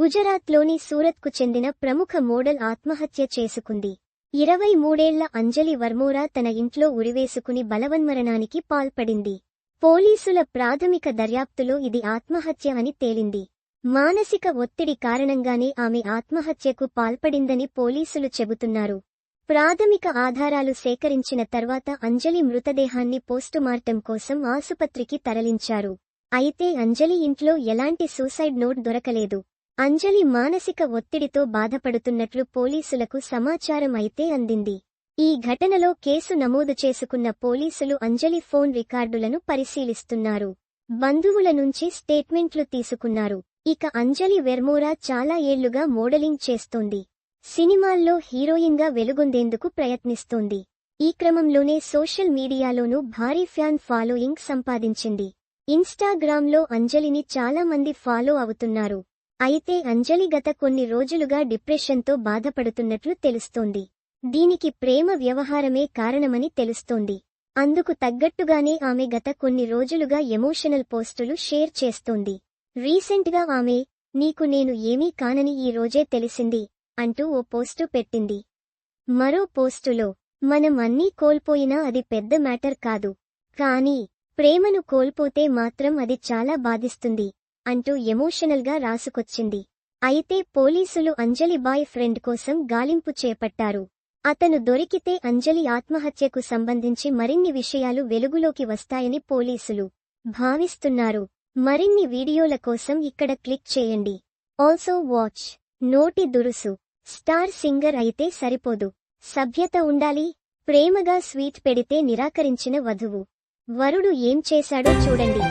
గుజరాత్లోని సూరత్కు చెందిన ప్రముఖ మోడల్ ఆత్మహత్య చేసుకుంది. ఇరవై మూడేళ్ళ అంజలి వర్మోరా తన ఇంట్లో ఉరివేసుకుని బలవన్మరణానికి పాల్పడింది. పోలీసుల ప్రాథమిక దర్యాప్తులో ఇది ఆత్మహత్య అని తేలింది. మానసిక ఒత్తిడి కారణంగానే ఆమె ఆత్మహత్యకు పాల్పడిందని పోలీసులు చెబుతున్నారు. ప్రాథమిక ఆధారాలు సేకరించిన తర్వాత అంజలి మృతదేహాన్ని పోస్టుమార్టం కోసం ఆసుపత్రికి తరలించారు. అయితే అంజలి ఇంట్లో ఎలాంటి సూసైడ్ నోట్ దొరకలేదు. అంజలి మానసిక ఒత్తిడితో బాధపడుతున్నట్లు పోలీసులకు సమాచారం అయితే అందింది. ఈ ఘటనలో కేసు నమోదు చేసుకున్న పోలీసులు అంజలి ఫోన్ రికార్డులను పరిశీలిస్తున్నారు. బంధువుల నుంచి స్టేట్మెంట్లు తీసుకున్నారు. ఇక అంజలి వెర్మోరా చాలా ఏళ్ళుగా మోడలింగ్ చేస్తోంది. సినిమాల్లో హీరోయిన్గా వెలుగొందేందుకు ప్రయత్నిస్తోంది. ఈ క్రమంలోనే సోషల్ మీడియాలోనూ భారీ ఫ్యాన్ ఫాలోయింగ్ సంపాదించింది. ఇన్స్టాగ్రామ్లో అంజలిని చాలా మంది ఫాలో అవుతున్నారు. అయితే అంజలి గత కొన్ని రోజులుగా డిప్రెషన్తో బాధపడుతున్నట్లు తెలుస్తోంది. దీనికి ప్రేమ వ్యవహారమే కారణమని తెలుస్తోంది. అందుకు తగ్గట్టుగానే ఆమె గత కొన్ని రోజులుగా ఎమోషనల్ పోస్టులు షేర్ చేస్తోంది. రీసెంట్గా ఆమె నీకు నేను ఏమీ కానని ఈ రోజే తెలిసింది అంటూ ఓ పోస్టు పెట్టింది. మరో పోస్టులో మనం అన్నీ కోల్పోయినా అది పెద్ద మ్యాటర్ కాదు. కానీ ప్రేమను కోల్పోతే మాత్రం అది చాలా బాధిస్తుంది. అంటూ ఎమోషనల్గా రాసుకొచ్చింది. అయితే పోలీసులు అంజలి బాయ్ ఫ్రెండ్ కోసం గాలింపు చేపట్టారు. అతను దొరికితే అంజలి ఆత్మహత్యకు సంబంధించి మరిన్ని విషయాలు వెలుగులోకి వస్తాయని పోలీసులు భావిస్తున్నారు. మరిన్ని వీడియోల కోసం ఇక్కడ క్లిక్ చేయండి. Also watch. నోటి దురుసు. స్టార్ సింగర్ అయితే సరిపోదు. సభ్యత ఉండాలి. ప్రేమగా స్వీట్ పెడితే నిరాకరించిన వధువు. వరుడు ఏం చేశాడో చూడండి.